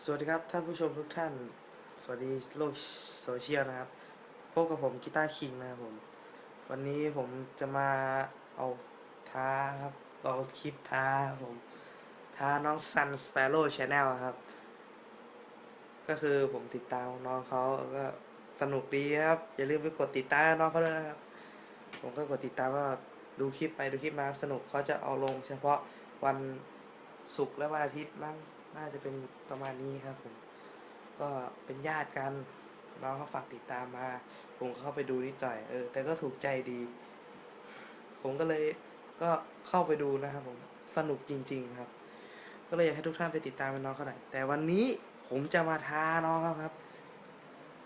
สวัสดีครับท่านผู้ชมทุกท่าน สวัสดีโลกโซเชียลนะครับ พบกับผมกีตาร์คิงนะครับผม วันนี้ผมจะมาเอาท้าครับเอาคลิปท้าผม ท้าน้องซันสเปโร่ชาแนลครับ ก็คือผมติดตามน้องเขาก็สนุกดีครับ อย่าลืมไปกดติดตามน้องเขาด้วยนะครับ ผมก็กดติดตามว่าดูคลิปไปดูคลิปมาสนุกเขาจะเอาลงเฉพาะวันศุกร์และวันอาทิตย์มั้ง น่าจะเป็นประมาณนี้ครับผม ก็เป็นญาติกันน้องเขาฝากติดตามมา ผมเข้าไปดูนิดหน่อย เออ แต่ก็ถูกใจดี ผมก็เลยก็เข้าไปดูนะครับผม สนุกจริง ๆ ครับ ก็เลยอยากให้ทุกท่านไปติดตามน้องเขาหน่อย แต่วันนี้ผมจะมาท้าน้องเขาครับ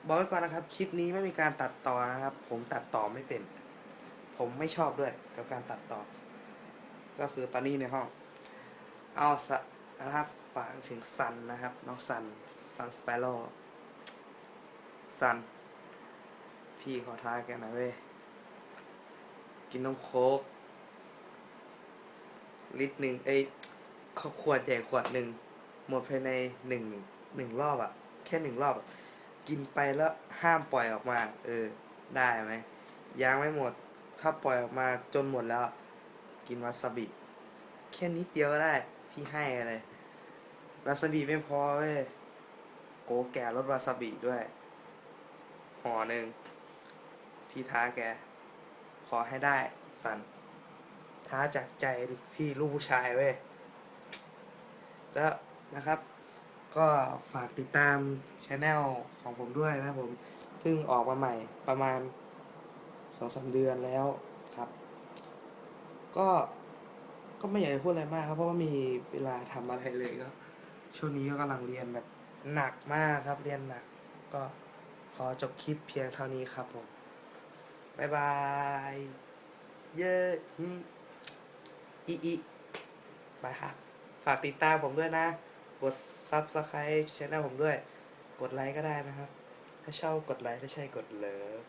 บอกไว้ก่อนนะครับ คลิปนี้ไม่มีการตัดต่อนะครับ ผมตัดต่อไม่เป็น ผมไม่ชอบด้วยกับการตัดต่อ ก็คือตอนนี้ในห้อง เอาสะนะครับ ฝากถึงซันนะครับ น้องซันซันสเปโร่ซัน พี่ขอท้าแกหน่อยเว้ย กินนมโค้กลิตรหนึ่งเอ้ยขขวดใหญ่ขวดหนึ่งหมดภายในหนึ่งหนึ่งรอบอะแค่หนึ่งรอบ กินไปแล้วห้ามปล่อยออกมา เออ ได้ไหมยังไม่หมด ถ้าปล่อยออกมาจนหมดแล้ว กินวาซาบิ แค่นิดเดียวก็ได้ พี่ให้อะไร วาซาบิไม่พอเว้ยโกแก่รสวาซาบิด้วยห่อหนึ่งพี่ท้าแก ขอให้ได้สัน ท้าจากใจพี่ลูกผู้ชายเว้ย แล้วนะครับ ก็ฝากติดตามช anel ของผมด้วยนะผม เพิ่งออกมาใหม่ประมาณสองสามเดือนแล้วครับ ก็ก็ไม่อยากจะพูดอะไรมากครับ เพราะว่ามีเวลาทำอะไรเลยก็ ช่วงนี้ก็กำลังเรียนแบบหนักมากครับเรียนหนัก ก็ขอจบคลิปเพียงเท่านี้ครับผมบายบาย เย้อืมอีอีบายครับ ฝากติดตามผมด้วยนะ กด subscribe channel ผมด้วย กดไลค์ก็ได้นะครับ ถ้าชอบกดไลค์ถ้าใช่กดเลิฟ